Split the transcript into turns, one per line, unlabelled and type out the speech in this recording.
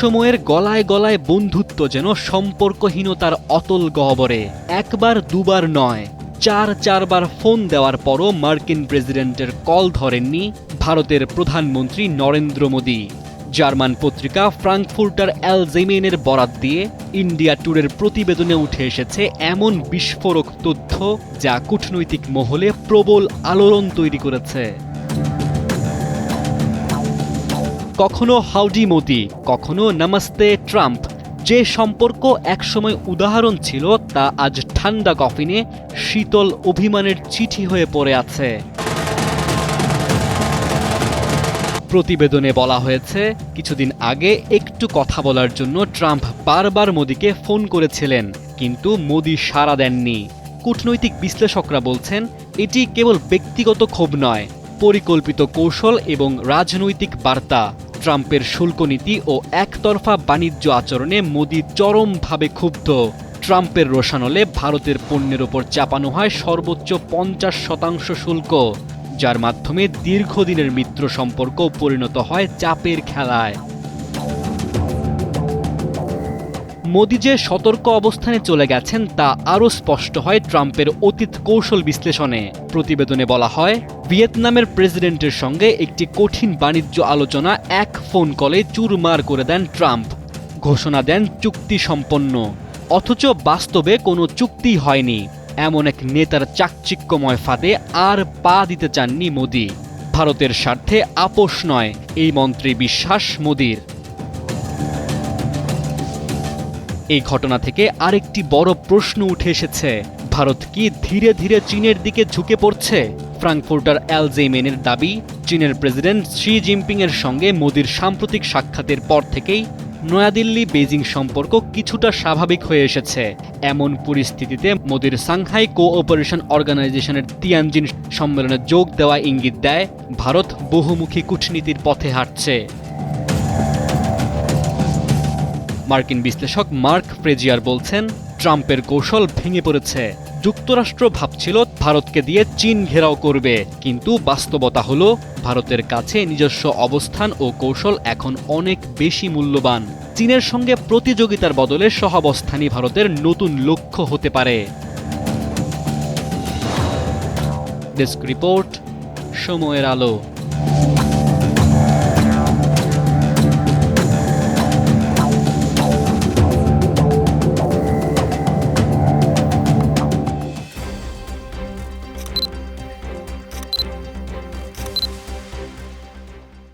সময়ের গলায় গলায় বন্ধুত্ব যেন সম্পর্কহীনতার অতল গহ্বরে। একবার, দুবার নয়। চার, চারবার ফোন দেওয়ার পরও মার্কিন প্রেসিডেন্টের কল ধরেননি ভারতের প্রধানমন্ত্রী নরেন্দ্র মোদী। জার্মান পত্রিকা ফ্রাঙ্কফুর্টার অ্যালজেমেনের বরাত দিয়ে ইন্ডিয়া ট্যুরের প্রতিবেদনে উঠে এসেছে এমন বিস্ফোরক তথ্য যা কূটনৈতিক মহলে প্রবল আলোড়ন তৈরি করেছে। কখনো হাউডি মোদি, কখনো নমস্তে ট্রাম্প। যে সম্পর্ক একসময় উদাহরণ ছিল, তা আজ ঠান্ডা কফিনে শীতল অভিমানের চিঠি হয়ে পড়ে আছে। প্রতিবেদনে বলা হয়েছে, কিছুদিন আগে একটু কথা বলার জন্য ট্রাম্প বারবার মোদিকে ফোন করেছিলেন, কিন্তু মোদি সাড়া দেননি। কূটনৈতিক বিশ্লেষকরা বলছেন, এটি কেবল ব্যক্তিগত ক্ষোভ নয়, পরিকল্পিত কৌশল এবং রাজনৈতিক বার্তা। ট্রাম্পের শুল্ক নীতি ও একতরফা বাণিজ্য আচরণে মোদি চরমভাবে ক্ষুব্ধ। ট্রাম্পের রোশানলে ভারতের পণ্যের ওপর চাপানো হয় সর্বোচ্চ পঞ্চাশ শতাংশ শুল্ক, যার মাধ্যমে দীর্ঘদিনের মিত্র সম্পর্ক পরিণত হয় চাপের খেলায়। মোদি যে সতর্ক অবস্থানে চলে গেছেন তা আরও স্পষ্ট হয় ট্রাম্পের অতীত কৌশল বিশ্লেষণে। প্রতিবেদনে বলা হয়, ভিয়েতনামের প্রেসিডেন্টের সঙ্গে একটি কঠিন বাণিজ্য আলোচনা এক ফোন কলে চুরমার করে দেন ট্রাম্প। ঘোষণা দেন চুক্তি সম্পন্ন অথচ বাস্তবে কোনো চুক্তি হয়নি। এমন এক নেতার চাকচিক্যময় ফাঁদে আর পা দিতে চাননি মোদি। ভারতের স্বার্থে আপোষ নয়, এই মন্ত্রী বিশ্বাস মোদির। এই ঘটনা থেকে আরেকটি বড় প্রশ্ন উঠে এসেছে। ভারত কি ধীরে ধীরে চীনের দিকে ঝুঁকে পড়ছে? ফ্রাঙ্কফুর্টার অ্যালজেমেনের দাবি, চীনের প্রেসিডেন্ট শি জিনপিং এর সঙ্গে মোদির সাম্প্রতিক সাক্ষাতের পর থেকেই নয়াদিল্লি বেজিং সম্পর্ক কিছুটা স্বাভাবিক হয়ে এসেছে। এমন পরিস্থিতিতে মোদির সাংহাই কোঅপারেশন অর্গানাইজেশনের তিয়ানজিন সম্মেলনে যোগ দেওয়া ইঙ্গিত দেয়, ভারত বহুমুখী কূটনীতির পথে হাঁটছে। মার্কিন বিশ্লেষক মার্ক ফ্রেজিয়ার বলছেন, ট্রাম্পের কৌশল ভেঙে পড়েছে। যুক্তরাষ্ট্র ভাবছিল ভারতকে দিয়ে চীন ঘেরাও করবে, কিন্তু বাস্তবতা হলো, ভারতের কাছে নিজস্ব অবস্থান ও কৌশল এখন অনেক বেশি মূল্যবান। চীনের সঙ্গে প্রতিযোগিতার বদলে সহাবস্থানই ভারতের নতুন লক্ষ্য হতে পারে। ডেস্ক রিপোর্ট, সময়ের আলো।